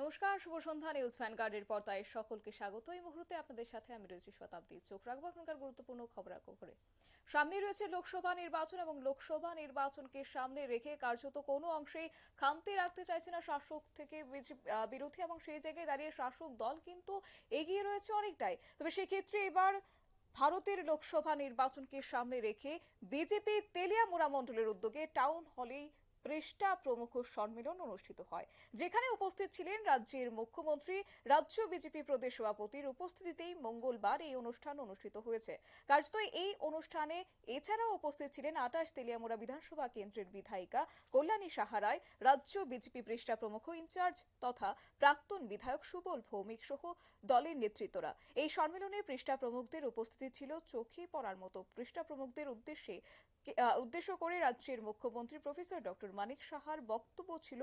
নমস্কার, শুভ সন্ধ্যা নিউজ ভ্যানগার্ডের পর্দায় সকলকে স্বাগত। এই মুহূর্তে আপনাদের সাথে আমি রয়েছি শতাব্দী চোখ রাখব এখনকার গুরুত্বপূর্ণ খবরাখবরে। সামনে রয়েছে লোকসভা নির্বাচন এবং লোকসভা নির্বাচনকে সামনে রেখে কার্যত কোনো অংশেই খামতি রাখতে চাইছে না শাসক থেকে বিরোধী এবং সেই জায়গায় দাঁড়িয়ে শাসক দল কিন্তু এগিয়ে রয়েছে অনেকটাই। তবে সেক্ষেত্রে এবার ভারতের লোকসভা নির্বাচনকে সামনে রেখে বিজেপি তেলিয়ামুড়া মণ্ডলের উদ্যোগে টাউন হলেই পৃষ্ঠা প্রমুখ সম্মেলন অনুষ্ঠিত হয়, যেখানে উপস্থিত ছিলেন রাজ্যের মুখ্যমন্ত্রী, রাজ্য বিজেপি প্রদেশ সভাপতির উপস্থিতিতেই মঙ্গলবার এই অনুষ্ঠান অনুষ্ঠিত হয়েছে। কার্যত এই অনুষ্ঠানে এছাড়াও উপস্থিত ছিলেন আটাশ তেলিয়ামুড়া বিধানসভা কেন্দ্রের বিধায়িকা কল্যাণী সাহারায় রাজ্য বিজেপি পৃষ্ঠা প্রমুখ ইনচার্জ তথা প্রাক্তন বিধায়ক সুবল ভৌমিক সহ দলের নেতৃত্বরা। এই সম্মেলনে পৃষ্ঠা প্রমুখদের উপস্থিতি ছিল চোখে পড়ার মতো। পৃষ্ঠা প্রমুখদের উদ্দেশ্যে উদ্দেশ্য করে রাজ্যের মুখ্যমন্ত্রী প্রফেসর ডক্টর মানিক সাহার বক্তব্য ছিল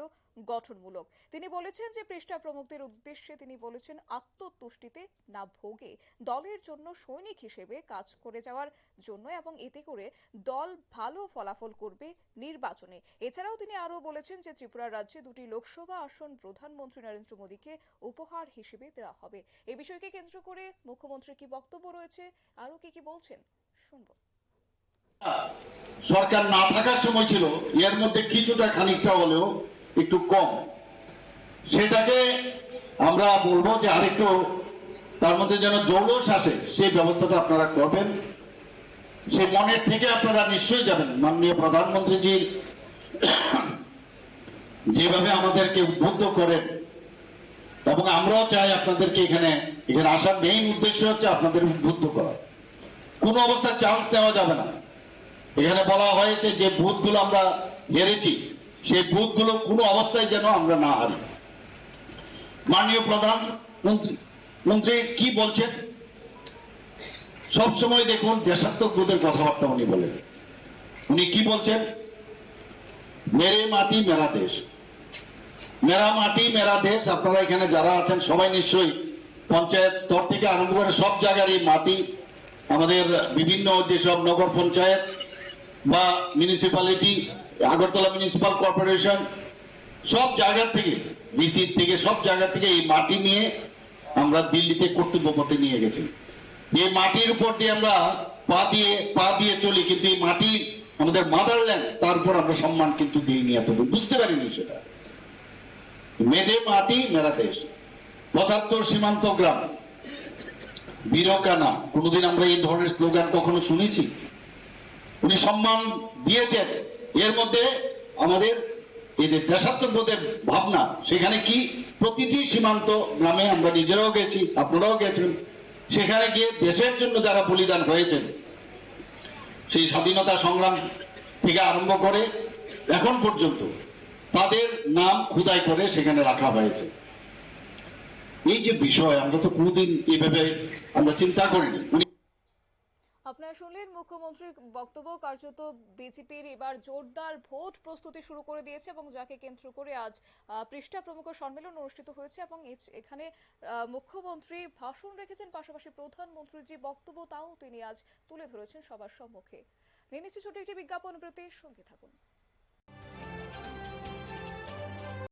গঠনমূলক। তিনি বলেছেন যে পৃষ্ঠা প্রমুখদের উদ্দেশ্যে তিনি বলেছেন, আত্মতুষ্টিতে না ভোগে, দলের জন্য সৈনিক হিসেবে কাজ করে যাওয়ার জন্য এবং এতে করে দল ভালো ফলাফল করবে নির্বাচনে। এছাড়াও তিনি আরও বলেছেন যে ত্রিপুরা রাজ্যে দুটি লোকসভা আসন প্রধানমন্ত্রী নরেন্দ্র মোদীকে উপহার হিসেবে দেওয়া হবে। এ বিষয়কে কেন্দ্র করে মুখ্যমন্ত্রীর কি বক্তব্য রয়েছে? আরও কি কি বলছেন? শুনব। সরকার না থাকার সময় ছিল, এর মধ্যে কিছুটা খানিকটা হলেও একটু কম। সেটাকে আমরা বলব যে আরেকটু তার মধ্যে যেন জৌলস আসে, সেই ব্যবস্থাটা আপনারা করবেন। সেই মনের থেকে আপনারা নিশ্চয়ই যাবেন। মাননীয় প্রধানমন্ত্রীজি যেভাবে আমাদেরকে উদ্বুদ্ধ করেন, এবং আমরাও চাই আপনাদেরকে এখানে এখানে আসার মেইন উদ্দেশ্য হচ্ছে আপনাদের উদ্বুদ্ধ করা। কোনো অবস্থায় চান্স দেওয়া যাবে না। এখানে বলা হয়েছে যে বুথগুলো আমরা হেরেছি সেই বুথগুলো কোনো অবস্থায় যেন আমরা না হারি। মাননীয় প্রধানমন্ত্রী মন্ত্রী কি বলছেন? সবসময় দেখুন দেশাত্মকবোধের কথাবার্তা উনি বলেন। উনি কি বলছেন? মেরে মাটি, মেরা দেশ। মেরা মাটি, মেরা দেশ, আপনারা এখানে যারা আছেন সবাই নিশ্চয়ই পঞ্চায়েত স্তর থেকে আরম্ভ করে সব জায়গার এই মাটি, আমাদের বিভিন্ন যেসব নগর পঞ্চায়েত বা মিউনিসিপ্যালিটি আগরতলা মিউনিসিপাল কর্পোরেশন সব জায়গা থেকে ডিসি থেকে, সব জায়গা থেকে এই মাটি নিয়ে আমরা দিল্লিতে পথে নিয়ে গেছি। এই মাটির উপর দিয়ে আমরা পা দিয়ে পা দিয়ে চলি, কিন্তু এই মাটি আমাদের মাদারল্যান্ড তার উপর আমরা সম্মান কিন্তু দিইনি এতদিন বুঝতে পারিনি সেটা। মেটে মাটি, মেরা দেশ। পঁচাত্তর সীমান্ত গ্রাম। বীরকানা। কোনোদিন আমরা এই ধরনের স্লোগান কখনো শুনেছি? উনি সম্মান দিয়েছেন। এর মধ্যে আমাদের এই যে দেশাত্মবোধের ভাবনা, সেখানে কি প্রতিটি সীমান্ত গ্রামে আমরা নিজেরাও গেছি, আপনারাও গেছেন, সেখানে গিয়ে দেশের জন্য যারা বলিদান হয়েছেন, সেই স্বাধীনতা সংগ্রাম থেকে আরম্ভ করে এখন পর্যন্ত তাদের নাম খুদাই করে সেখানে রাখা হয়েছে। এই যে বিষয়, আমরা তো কোনোদিন এইভাবে আমরা চিন্তা করিনি। উনি আপনারা শুনলেন মুখ্যমন্ত্রীর বক্তব্য, কার্যত বিজেপির এবার জোরদার ভোট প্রস্তুতি শুরু করে দিয়েছে এবং যাকে কেন্দ্র করে আজ পৃষ্ঠা প্রমুখ সম্মেলন অনুষ্ঠিত হয়েছে এবং এখানে মুখ্যমন্ত্রী ভাষণ রেখেছেন, পাশাপাশি প্রধানমন্ত্রীর যে বক্তব্য তাও তিনি আজ তুলে ধরেছেন সবার সম্মুখে। নিয়ে ছোট একটি বিজ্ঞাপন প্রতি সঙ্গে থাকুন।